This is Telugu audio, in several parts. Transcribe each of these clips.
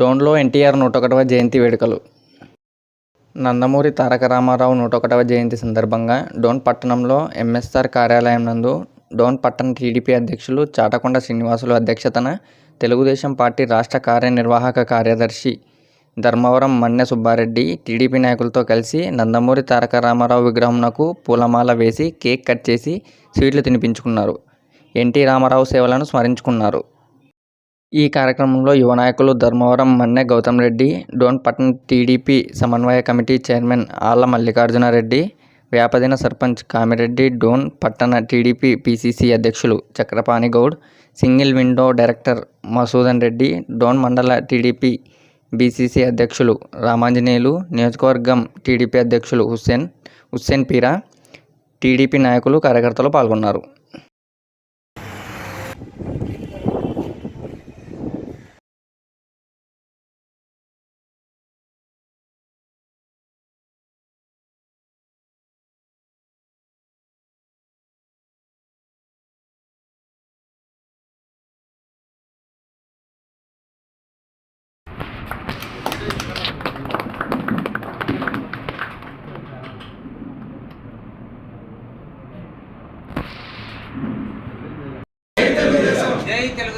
డోన్లో ఎన్టీఆర్ నూట ఒకటవ జయంతి వేడుకలు. నందమూరి తారక రామారావు నూట ఒకటవ జయంతి సందర్భంగా డోన్ పట్టణంలో ఎంఎస్ఆర్ కార్యాలయం నందు డోన్ పట్టణ టీడీపీ అధ్యక్షులు చాటకొండ శ్రీనివాసులు అధ్యక్షతన తెలుగుదేశం పార్టీ రాష్ట్ర కార్యనిర్వాహక కార్యదర్శి ధర్మవరం మన్నె సుబ్బారెడ్డి టీడీపీ నాయకులతో కలిసి నందమూరి తారక రామారావు విగ్రహంనకు పూలమాల వేసి కేక్ కట్ చేసి స్వీట్లు తినిపించుకున్నారు. ఎన్టీ రామారావు సేవలను స్మరించుకున్నారు. ఈ కార్యక్రమంలో యువ నాయకులు ధర్మవరం మన్నె గౌతమ్ రెడ్డి డోన్ పట్టణ టీడీపీ సమన్వయ కమిటీ చైర్మన్ ఆళ్ళ మల్లికార్జునారెడ్డి వ్యాపదిన సర్పంచ్ కామిరెడ్డి డోన్ పట్టణ టీడీపీ పీసీసీ అధ్యక్షులు Chakrapani Goud single window director Masudan Reddy Dhone మండల టీడీపీ బీసీసీ అధ్యక్షులు రామాంజనేయులు నియోజకవర్గం టీడీపీ అధ్యక్షులు హుస్సేన్ హుస్సేన్ పీరా టీడీపీ నాయకులు కార్యకర్తలు పాల్గొన్నారు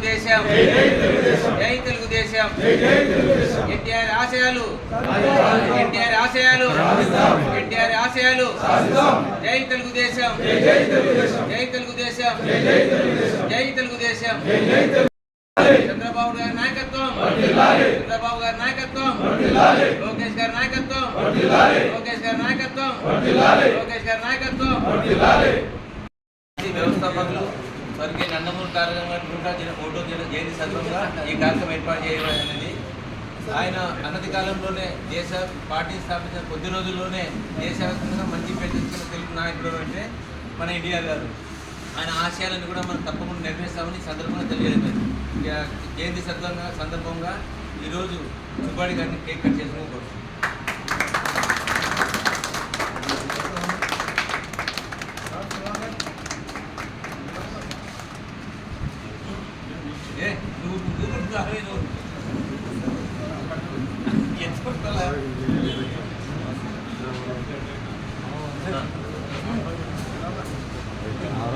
జై తెలుగుదేశం. జై తెలుగుదేశం. ఎన్టీఆర్ ఆశయాలు. ఎన్టీఆర్ ఆశయాలు. ఎన్టీఆర్ ఆశయాలు. జై తెలుగుదేశం. జై తెలుగుదేశం. జై తెలుగుదేశం. చంద్రబాబు గారి నాయకత్వం. చంద్రబాబు గారి నాయకత్వం. లోకేష్ గారి నాయకత్వం. లోకేష్ గారి నాయకత్వం. లోకేష్ గారి నాయకత్వం. స్వర్గీయ నందమూరి తారక గారి నూట ఒకటో జయంతి సందర్భంగా ఈ కార్యక్రమం ఏర్పాటు చేయబడినది ఆయన అన్నతి కాలంలోనే దేశ పార్టీ స్థాపించిన కొద్ది రోజుల్లోనే దేశవ్యాప్తంగా మంచి పేరు తెలుగు నాయకుడు అంటే మన ఎన్టీఆర్ గారు. ఆయన ఆశయాలను కూడా మనం తప్పకుండా నెరవేర్స్తామని సందర్భంగా తెలియజేయలేదు జయంతి సందర్భంగా సందర్భంగా ఈరోజు సుబ్బాడి గారిని కేక్ కట్ చేసుకోకూడదు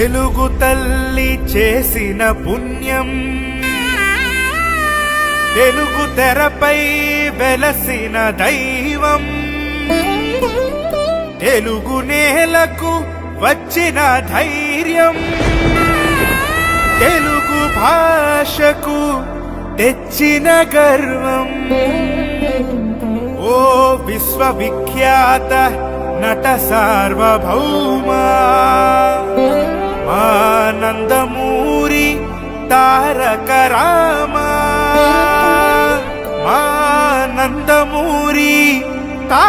తెలుగు తల్లి చేసిన పుణ్యం. తెలుగు తెరపై వెలసిన దైవం. తెలుగు నేలకు వచ్చిన ధైర్యం. తెలుగు భాషకు తెచ్చిన గర్వం. ఓ విశ్వవిఖ్యాత నట సార్వభౌమా. తారక రామా ఆనందమూరి తారక